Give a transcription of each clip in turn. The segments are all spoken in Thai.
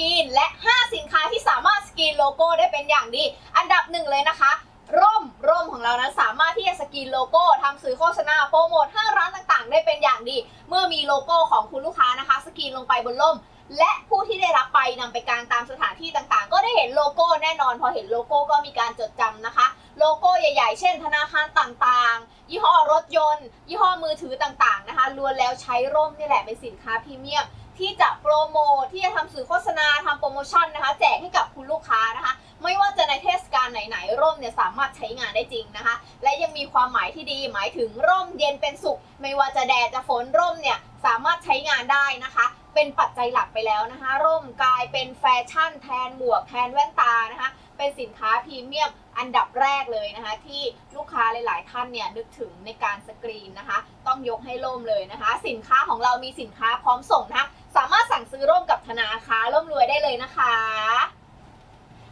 รีน และ 5 สินค้าที่สามารถสกรีนโลโก้ได้เป็นอย่างดี อันดับหนึ่งเลยนะคะ ร่มร่มของเรานั้นสามารถที่จะสกรีนโลโก้ทำสื่อโฆษณาโปรโมทห้างร้านต่างๆ ได้เป็นอย่างดี เมื่อมีโลโก้ของคุณลูกค้านะคะ สกรีนลงไปบนร่ม และผู้ที่ได้รับไปนำไปกางตามสถานที่ต่างๆ ก็ได้เห็นโลโก้แน่นอน พอเห็นโลโก้ก็มีการจดจำนะคะ โลโก้ใหญ่ ๆ เช่น ธนาคารต่างๆ ยี่ห้อรถยนต์ ยี่ห้อมือถือต่างๆนะคะล้วนแล้วใช้ร่มนี่แหละเป็นสินค้าพรีเมียม ที่จะโปรโมทที่จะทำสื่อโฆษณาทำโปรโมชั่นนะคะ แจกให้กับคุณลูกค้านะคะ ไม่ว่าจะในเทศกาลไหนๆร่มเนี่ยสามารถใช้งานได้จริงนะคะ และยังมีความหมายที่ดีหมายถึงร่มเย็นเป็นสุข ไม่ว่าจะแดดจะฝนร่มเนี่ยสามารถใช้งานได้นะคะ เป็นปัจจัยหลักไปแล้วนะคะ ร่มกลายเป็นแฟชั่นแทนหมวกแทนแว่นตานะคะ เป็นสินค้าพรีเมียมอันดับแรกเลยนะคะ ที่ลูกค้าหลาย ๆ ท่านเนี่ยนึกถึงในการสกรีนนะคะ ต้องยกให้ร่มเลยนะคะ สินค้าของเรามีสินค้าพร้อมส่งนะคะ สั่งซื้อร่วมกับธนาคารร่มรวยได้เลยนะคะ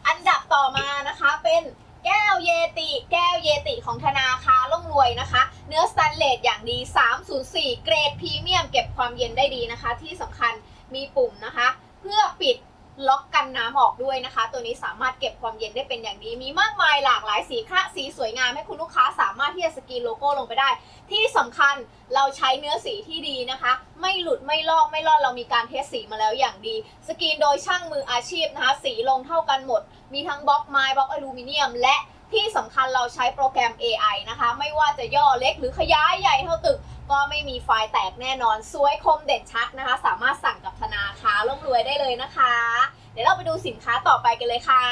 อันดับต่อมานะคะเป็นแก้วเยติแก้วเยติของธนาคารร่มรวยนะคะ เนื้อสแตนเลสอย่างดี 304 เกรดพรีเมียม เก็บความเย็นได้ดีนะคะ ที่สำคัญมีปุ่มนะคะ เพื่อปิด ล็อกกันน้ำออกด้วยนะคะ ตัวนี้สามารถเก็บความเย็นได้เป็นอย่างดี มีมากมายหลากหลายสีคะสีสวยงามให้คุณลูกค้าสามารถที่จะสกรีนโลโก้ลงไปได้ ที่สำคัญเราใช้เนื้อสีที่ดีนะคะ ไม่หลุดไม่ลอกไม่ลอดเรามีการเทสสีมาแล้วอย่างดี สกรีนโดยช่างมืออาชีพนะคะ สีลงเท่ากันหมด มีทั้งบล็อกไม้บล็อกอลูมิเนียม และที่สำคัญเราใช้โปรแกรม AI นะคะ ไม่ว่าจะย่อเล็กหรือขยายใหญ่เท่าตึก ก็ไม่มีไฟล์แตกแน่นอน สวยคมเด่นชัดนะคะ สามารถสั่งกับธนาคารร่ำรวยได้เลยนะคะ ดี๋ยวเราไปดูสินค้าต่อไปกันเลยค่ะ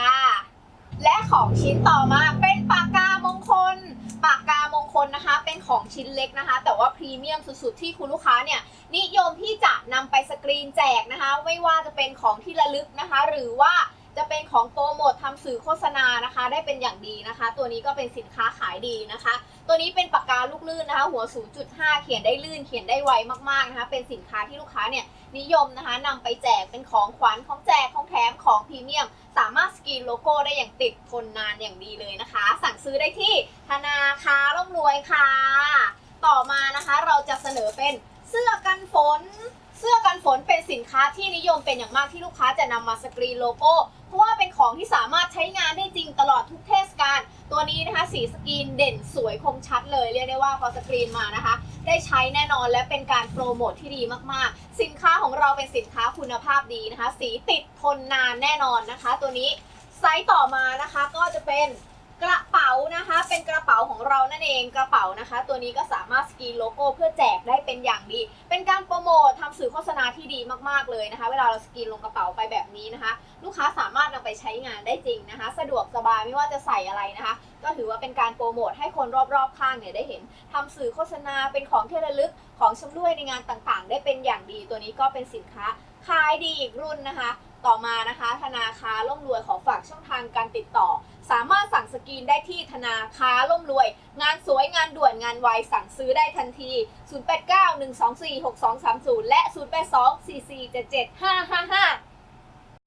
และของชิ้นต่อมาเป็นปากกามงคล ปากกามงคลนะคะ เป็นของชิ้นเล็กนะคะ แต่ว่าพรีเมียมสุดๆที่คุณลูกค้าเนี่ยนิยมที่จะนำไปสกรีนแจกนะคะ ไม่ว่าจะเป็นของที่ระลึกนะคะ หรือว่า จะเป็นของโปรโมททำสื่อโฆษณานะคะ ได้เป็นอย่างดีนะคะ ตัวนี้ก็เป็นสินค้าขายดีนะคะ ตัวนี้เป็นปากกาลูกลื่นนะคะ หัว 0.5 เขียนได้ลื่นเขียนได้ไวมากๆนะคะ เป็นสินค้าที่ลูกค้าเนี่ยนิยมนะคะนำไปแจกเป็นของขวัญของแจกของแถมของพรีเมียม สามารถสกรีนโลโก้ได้อย่างติดทนนานอย่างดีเลยนะคะ สั่งซื้อได้ที่ธนาคารร่ำรวยค่ะ ต่อมานะคะเราจะเสนอเป็นเสื้อกันฝน เสื้อกันฝนเป็นสินค้าที่นิยมเป็นอย่างมากที่ลูกค้าจะนำมาสกรีนโลโก้ เพราะว่าเป็นของที่สามารถใช้งานได้จริงตลอดทุกเทศกาลตัวนี้นะคะสีสกรีนเด่นสวยคมชัดเลยเรียกได้ว่าพอสกรีนมานะคะ ได้ใช้แน่นอนและเป็นการโปรโมทที่ดีมากๆ สินค้าของเราเป็นสินค้าคุณภาพดีนะคะ สีติดทนนานแน่นอนนะคะ ตัวนี้ไซส์ต่อมานะคะก็จะเป็นกระเป๋านะคะ เป็นกระเป๋าของเรา นั่นเองกระเป๋านะคะ ตัวนี้ก็สามารถสกรีนโลโก้เพื่อแจกได้เป็นอย่างดี เป็นการโปรโมททำสื่อโฆษณาที่ดีมากๆเลยนะคะ เวลาเราสกรีนลงกระเป๋าไปแบบนี้นะคะ ลูกค้าสามารถนำไปใช้งานได้จริงนะคะ สะดวกสบายไม่ว่าจะใส่อะไรนะคะ ก็ถือว่าเป็นการโปรโมทให้คนรอบๆข้างเนี่ยได้เห็นทำสื่อโฆษณาเป็นของที่ระลึกของชำร่วยในงานต่างๆ ได้เป็นอย่างดี ตัวนี้ก็เป็นสินค้าขายดีอีกรุ่นนะคะ ต่อมานะคะ ธนาคารร่มรวยขอฝากช่องทางการติดต่อ สามารถสั่งสกรีนได้ที่ธนาคารร่มรวย งานสวยงานด่วนงานไวสั่งซื้อได้ทันที 0891246230 และ 0824477555